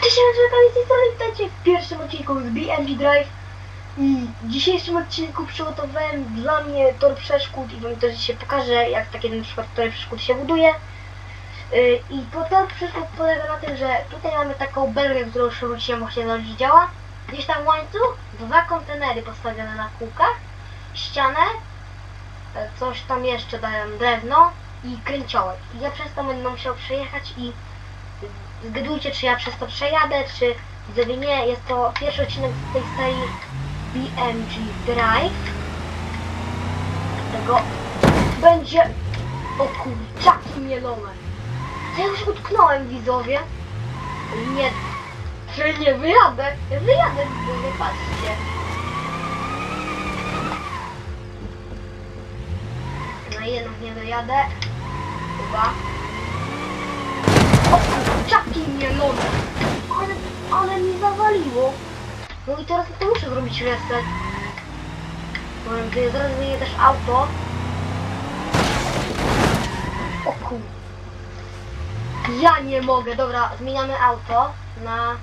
Tej strony witajcie w pierwszym odcinku z BNG Drive. I w dzisiejszym odcinku przygotowałem dla mnie tor przeszkód i wam też dzisiaj pokażę jak taki na przykład tor przeszkód się buduje. Yy, i tor przeszkód polega na tym, że tutaj mamy taką belgę, którą już wróciłem właśnie na działa. Gdzieś tam łańcuch, dwa kontenery postawione na kółkach ścianę e, coś tam jeszcze dałem drewno i kręciołek. I ja przez to będę musiał przejechać i Zgadujcie, czy ja przez to przejadę, czy gdyby nie, jest to pierwszy odcinek z tej serii BMG Drive. Tego będzie o kurczaki mielone. Ja już utknąłem widzowie. Nie, że nie wyjadę. Ja wyjadę widzowie, patrzcie. No i jednak nie dojadę. Chyba. Kurczaki mielone! Ale, ale mi zawaliło. No i teraz to muszę zrobić reset. Powiem, gdy zaraz wyje też auto. O kur... Ja nie mogę, dobra, zmieniamy auto na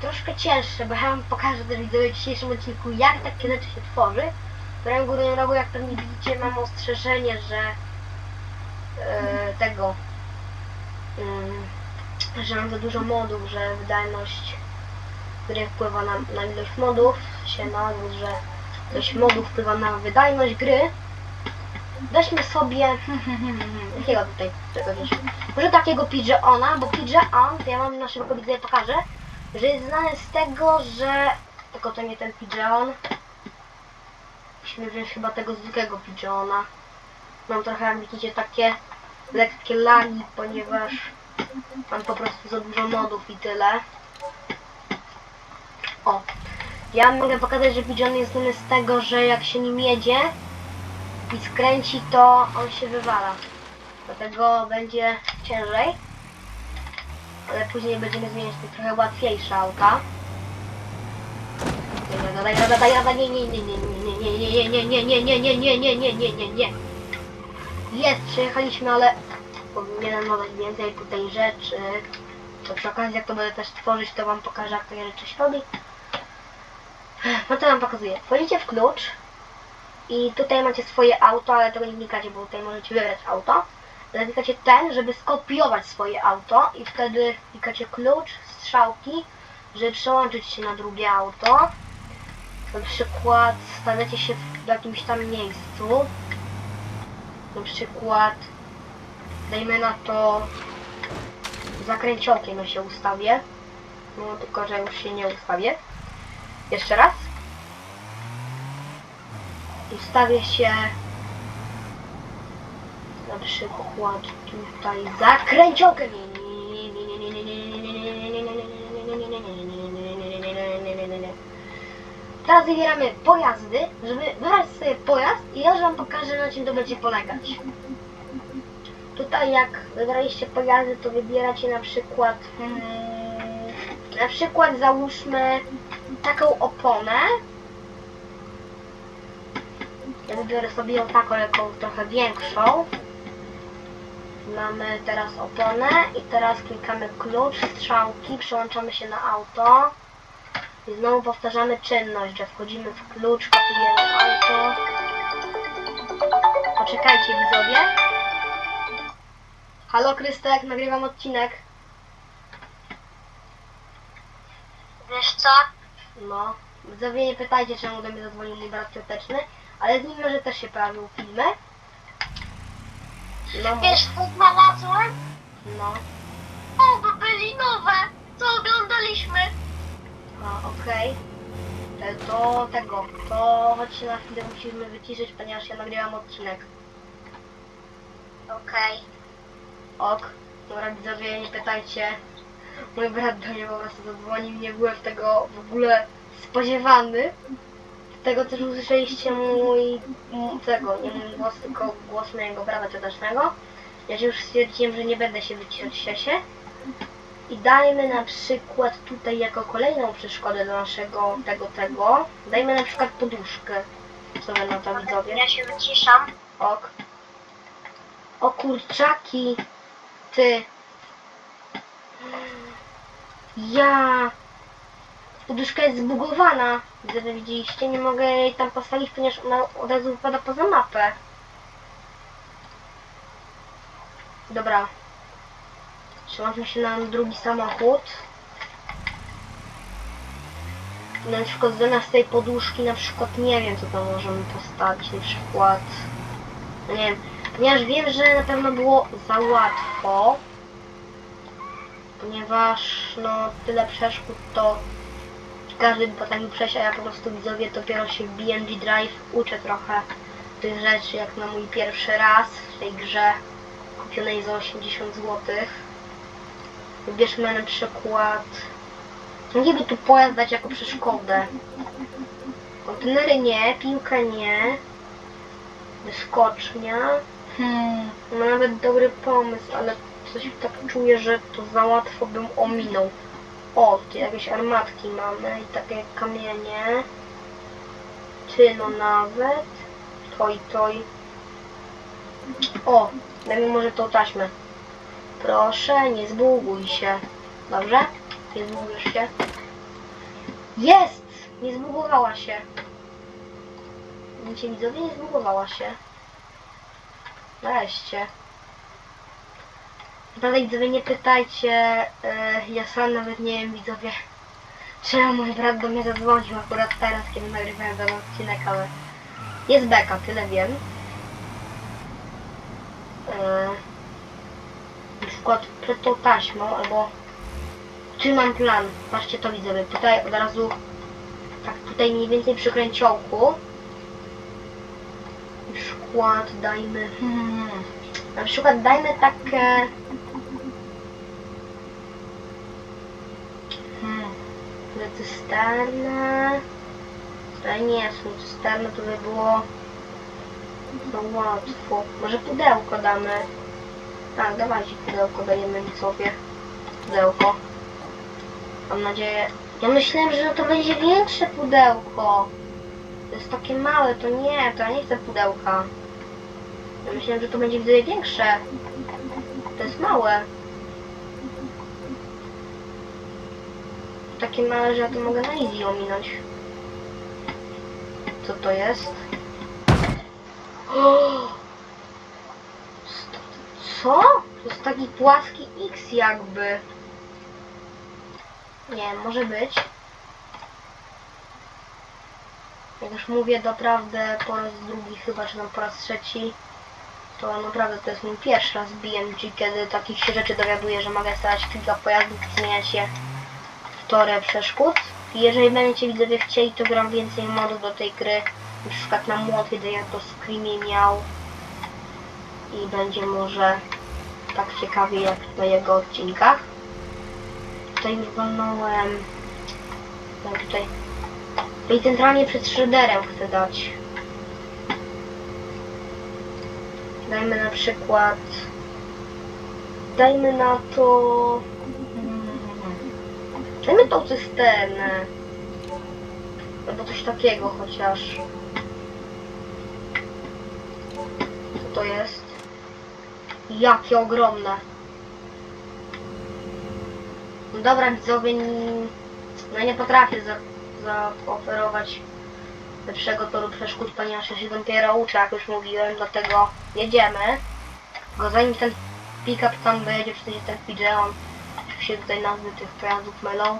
troszkę cięższe, bo ja wam pokażę też widzowie w dzisiejszym odcinku jak takie rzeczy się tworzy. W prawym górnym rogu, jak pewnie widzicie, mam ostrzeżenie, że e, tego że mam za dużo modów, że wydajność gry wpływa na, na ilość modów, się na że ilość modów wpływa na wydajność gry. Weźmy sobie jakiego tutaj tego gdzieś. Może takiego Pidgeona, bo Pidgeon, to ja wam na szybko widzę pokażę, że jest znany z tego, że tylko to nie ten Pidgeon. Musimy wziąć chyba tego zwykłego Pidgeona. Mam trochę jak widzicie takie lekkie lagi, ponieważ mam po prostu za dużo modów i tyle. O, ja mogę pokazać, że Pigeon jest znany z tego, że jak się nim jedzie i skręci, to on się wywala. Dlatego będzie ciężej. Ale później będziemy zmieniać te trochę łatwiejsze auta. Daj rada, daj rada, nie, nie, nie, nie, nie, nie, nie, nie, nie, nie, nie, nie, nie, nie, nie, nie, nie. Jest, przejechaliśmy, ale powinienem dodać więcej tutaj rzeczy. To przy okazji, jak to będę też tworzyć, to wam pokażę, jak takie rzeczy się robi. No to wam pokazuję. Wchodzicie w klucz i tutaj macie swoje auto, ale tego nie klikacie, bo tutaj możecie wybrać auto. Ale klikacie ten, żeby skopiować swoje auto i wtedy klikacie klucz, strzałki, żeby przełączyć się na drugie auto. Na przykład stawiacie się w jakimś tam miejscu. Na przykład dajmy na to zakręciokiem ja się ustawię. No tylko, że już się nie ustawię. Jeszcze raz. Ustawię się na przykład tutaj zakręciokiem. Teraz wybieramy pojazdy, żeby wybrać sobie pojazd i ja już wam pokażę na czym to będzie polegać. Tutaj jak wybraliście pojazdy, to wybieracie na przykład hmm, na przykład załóżmy taką oponę. Ja wybiorę sobie ją taką, jaką trochę większą. Mamy teraz oponę i teraz klikamy klucz, strzałki, przełączamy się na auto. I znowu powtarzamy czynność, że wchodzimy w klucz, kopiujemy auto. Poczekajcie widzowie. Halo Krystek, nagrywam odcinek. Wiesz co? No, widzowie nie pytajcie czemu do mnie zadzwonił mój brat cioteczny, ale z nim może też się pojawił filmy. No, mo- Wiesz co znalazłem? no, O, bo byli nowe. Co oglądaliśmy? a, okej. E, To tego, to chodźcie na chwilę musimy wyciszyć, ponieważ ja nagrywam odcinek. Okej. Ok, dobra widzowie, nie pytajcie. Mój brat do mnie po prostu zadzwonił, nie byłem tego w ogóle spodziewany. Tego też usłyszeliście mój, tego, nie mój głos, tylko głos mojego brata ciotecznego. Ja się już stwierdziłem, że nie będę się wyciszać się. I dajmy na przykład tutaj jako kolejną przeszkodę do naszego tego, tego, dajmy na przykład poduszkę. Co na to widzowie? Ja się wyciszam. Ok. O kurczaki. Ty. Ja... Poduszka jest zbugowana. Gdyby widzieliście, nie mogę jej tam postawić, ponieważ ona od razu wypada poza mapę. Dobra. Przełączmy się na drugi samochód. Na przykład zamiast tej poduszki, na przykład nie wiem co tam możemy postawić, na przykład no nie wiem, ponieważ wiem, że na pewno było za łatwo, ponieważ no tyle przeszkód to każdy by potrafił przejść, a ja po prostu widzowie dopiero się w BMG Drive uczę trochę tych rzeczy, jak na mój pierwszy raz w tej grze kupionej za 80 zł. Wybierzmy na przykład Mogliby tu pojazd dać jako przeszkodę. Kontenery nie, piłka nie. Wyskocznia. Hmm, ma nawet dobry pomysł, ale coś tak czuję, że to za łatwo bym ominął. O, tu jakieś armatki mamy i takie kamienie. Ty no nawet. Toj, toj. O, dajmy może tą taśmę. Proszę, nie zbuguj się. Dobrze? Nie zbugujesz się. Jest! Nie zbugowała się. Widzicie widzowie, nie zbugowała się. Nareszcie. Naprawdę widzowie nie pytajcie, e, ja sam nawet nie wiem widzowie, czemu mój brat do mnie zadzwonił akurat teraz, kiedy nagrywałem ten odcinek, ale jest beka, tyle wiem. E, na przykład przed tą taśmą, albo czy mam plan? Patrzcie to widzowie, tutaj od razu tak tutaj mniej więcej przy kręciołku przykład dajmy hmm, na przykład dajmy takie hmm, te cysternę tutaj nie są cysterne to by było za łatwo. Może pudełko damy. Tak dawajcie pudełko dajemy widzowie. Pudełko. Mam nadzieję ja myślałem, że to będzie większe pudełko. To jest takie małe, to nie, to ja nie chcę pudełka. Ja myślałem, że to będzie widzę większe. To jest małe. Takie małe, że ja to mogę na easy ominąć. Co to jest? Co? To jest taki płaski X jakby. Nie, może być. Jak już mówię naprawdę po raz drugi chyba, czy tam po raz trzeci, to naprawdę to jest mój pierwszy raz BMG, kiedy takich się rzeczy dowiaduję, że mogę stawiać kilka pojazdów i zmieniać je w torę przeszkód. Jeżeli będziecie widzowie chcieli, to gram więcej modów do tej gry. Na przykład na młot, kiedy ja to Screamie miał. I będzie może tak ciekawie jak na jego odcinkach tutaj już walnąłem. Tak, tutaj. I centralnie przed shredderem chcę dać. Dajmy na przykład. Dajmy na to. Dajmy tą cysternę. Albo coś takiego chociaż. Co to jest? Jakie ogromne. No dobra widzowie, no nie potrafię zaoferować lepszego toru przeszkód, ponieważ ja się dopiero uczę, jak już mówiłem, dlatego jedziemy. Tylko zanim ten pick-up tam dojedzie, czy też ten Pigeon, się tutaj nazwy tych pojazdów mylą.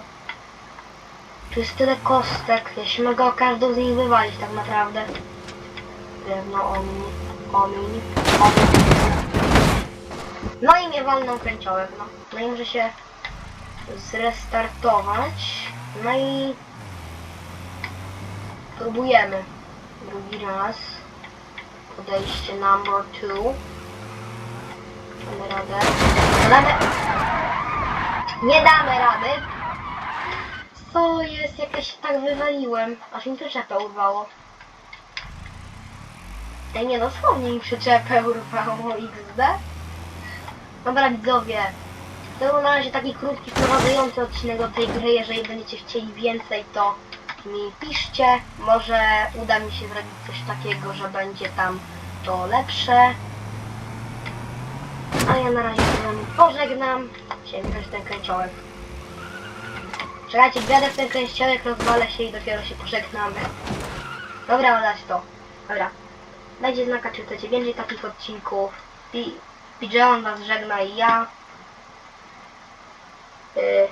Tu jest tyle kostek, ja się mogę o każdą z nich wywalić tak naprawdę. Drewno, omin, omin, omin. No i mnie walną kręciołem, no. No i muszę się zrestartować. No i próbujemy. Drugi raz. Podejście number two. Damy radę. Damy... Nie damy rady. Co jest? Jakaś tak wywaliłem. Aż mi przyczepę urwało. Ej, nie dosłownie mi przyczepę urwało XD. Dobra widzowie, to był na razie taki krótki, wprowadzający odcinek do tej gry. Jeżeli będziecie chcieli więcej, to mi piszcie. Może uda mi się zrobić coś takiego, że będzie tam to lepsze. A ja na razie się pożegnam. Chciałem grać ten kręciołek. Czekajcie, wjadę w ten kręściołek, rozwalę się i dopiero się pożegnamy. Dobra, olać to. Dobra. Dajcie znaka, czy chcecie więcej takich odcinków. Pi- Pigeon was żegna i ja. Yy,